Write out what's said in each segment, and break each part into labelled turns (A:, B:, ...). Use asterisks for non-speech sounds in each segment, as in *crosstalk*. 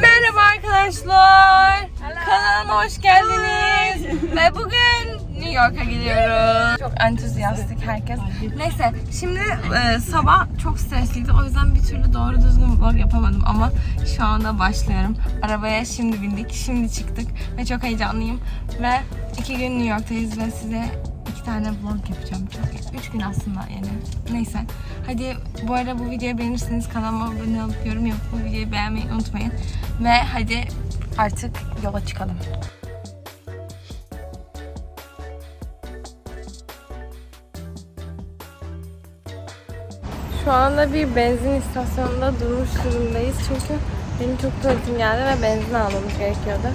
A: Merhaba arkadaşlar. Kanalıma hoş geldiniz. *laughs* Ve bugün New York'a gidiyoruz. Çok entuziastik herkes. Neyse şimdi e, sabah çok stresliydi. O yüzden bir türlü doğru düzgün vlog yapamadım ama şu anda başlıyorum. Arabaya şimdi bindik, şimdi çıktık ve çok heyecanlıyım. Ve iki gün New York'tayız ve size tane vlog yapacağım. Çok, üç gün aslında yani. Neyse. Hadi bu arada bu videoyu beğenirseniz kanalıma abone olup yorum yapıp bu videoyu beğenmeyi unutmayın. Ve hadi artık yola çıkalım. Şu anda bir benzin istasyonunda durmuş durumdayız çünkü benim çok tuvaletim geldi ve benzin almamız gerekiyordu.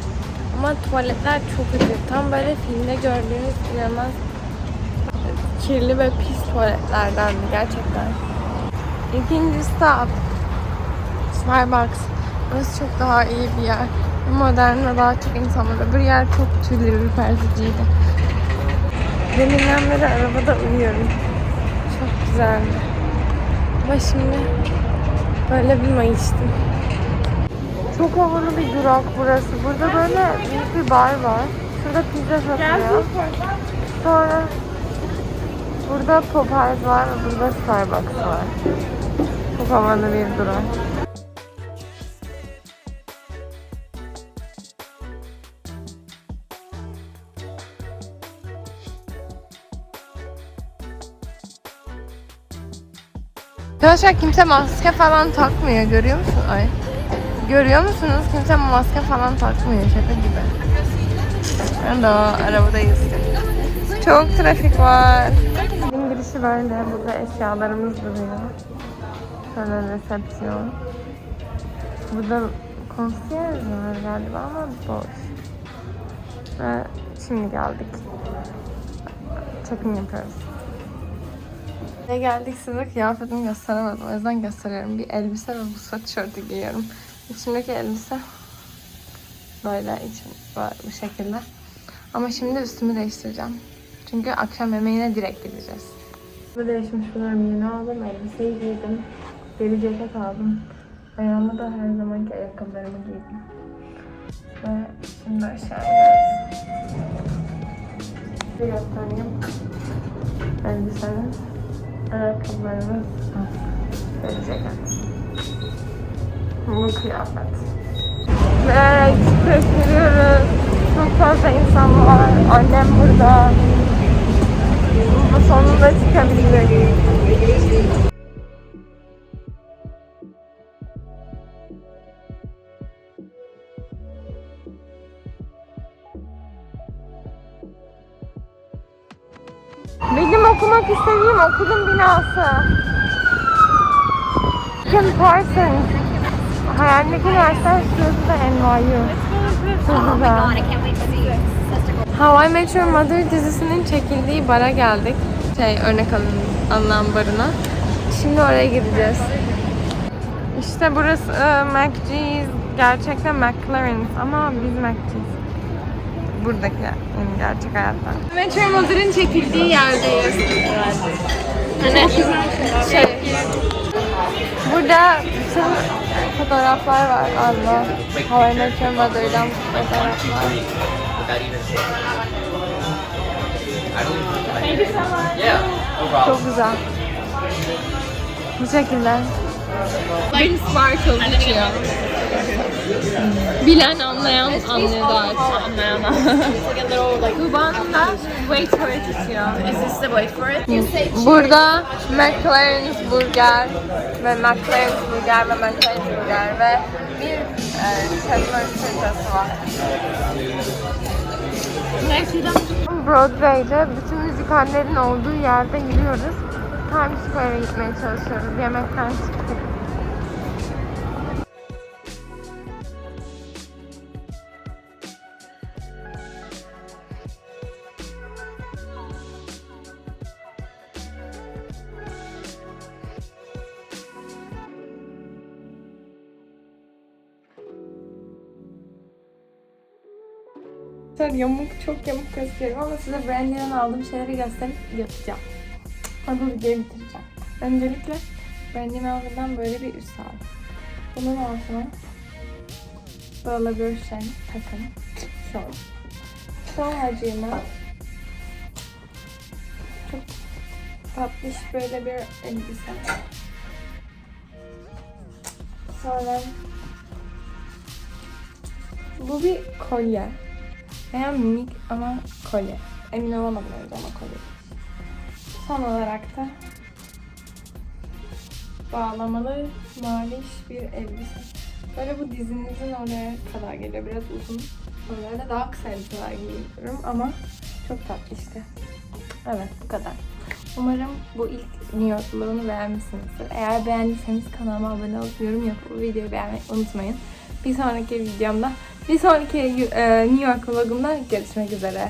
A: Ama tuvaletler çok kötü. Tam böyle filmde gördüğünüz inanılmaz kirli ve pis tuvaletlerdendi gerçekten. İkinci stop. Starbucks. Burası çok daha iyi bir yer. Modern ve daha çok insan var. Öbür yer çok tüyleri ürperticiydi. Deminden beri arabada uyuyorum. Çok güzeldi. Ama şimdi böyle bir mayıştım. Çok havalı bir durak burası. Burada böyle büyük bir bar var. Şurada pizza satılıyor. Sonra burada Popeyes var ve burada Starbucks var. Çok havalı bir durak. Arkadaşlar kimse maske falan takmıyor görüyor musun? Ay. Görüyor musunuz? Kimse maske falan takmıyor şaka gibi. Ben de arabadayız. Çok trafik var. Bizim girişi böyle. Burada eşyalarımız duruyor. Şöyle resepsiyon. Burada konsiyer var galiba ama boş. Ve şimdi geldik. Çekim yapıyoruz. Ne geldik size kıyafetimi gösteremedim. O yüzden gösteriyorum. Bir elbise ve bu sweatshirt'ü giyiyorum. İçimdeki elbise böyle içim böyle bu şekilde. Ama şimdi üstümü değiştireceğim. Çünkü akşam yemeğine direkt gideceğiz. Bu değişmiş bunlarımı yeni aldım. Elbiseyi giydim. Deri ceket aldım. Ayağıma da her zamanki ayakkabılarımı giydim. Ve şimdi aşağı iniyoruz. Bir göstereyim. Elbisenin ayakkabılarımız deri ceket. Bu kıyafet. Ve çıkıyoruz. Çok fazla insan var. Annem burada. Bu sonunda çıkabildik. Benim okumak istediğim okulun binası. Kim Parsons. Hayalimdeki üniversite şurası da NYU. How I Met Your Mother dizisinin çekildiği bara geldik. Şey örnek alın, alınan barına. Şimdi oraya gideceğiz. İşte burası e, McGee's. Gerçekten McLaren's ama biz McGee's. Buradaki yani gerçek hayatta. Met Your Mother'ın çekildiği yerdeyiz. Hani şey Burada bütün fotoğraflar var Allah. How I Met Your Mother'dan fotoğraflar. Çok güzel. Bu şekilde. Like sparkle içiyor. Bilen anlayan anlıyor da anlayan Kuba'nın wait for it içiyor.
B: Is this the wait for it?
A: Burada McLaren's Burger ve McLaren's Burger ve McLaren's Burger ve bir e, Cheddar's pizzası var. Broadway'de bütün müzikallerin olduğu yerde yürüyoruz. Times Square'e gitmeye çalışıyoruz. Yemekten çıktık. Arkadaşlar yamuk çok yamuk gösteriyorum ama size Brandy'den aldığım şeyleri gösterip yapacağım. Hadi videoyu bitireceğim. Öncelikle Brandy Melvin'den böyle bir üst aldım. Bunun altına Böyle bir şey takım. Son. Sonracığıma çok tatlış böyle bir elbise. Sonra bu bir kolye. Veya minik ama kolye. Emin olamadım önce ama kolye. Son olarak da bağlamalı maviş bir elbise. Böyle bu dizinizin oraya kadar geliyor. Biraz uzun. Normalde daha kısa elbiseler giyiyorum ama çok tatlı işte. Evet bu kadar. Umarım bu ilk New York beğenmişsinizdir. Eğer beğendiyseniz kanalıma abone olup yorum yapıp videoyu beğenmeyi unutmayın. Bir sonraki videomda, bir sonraki e, New York vlogumda görüşmek üzere.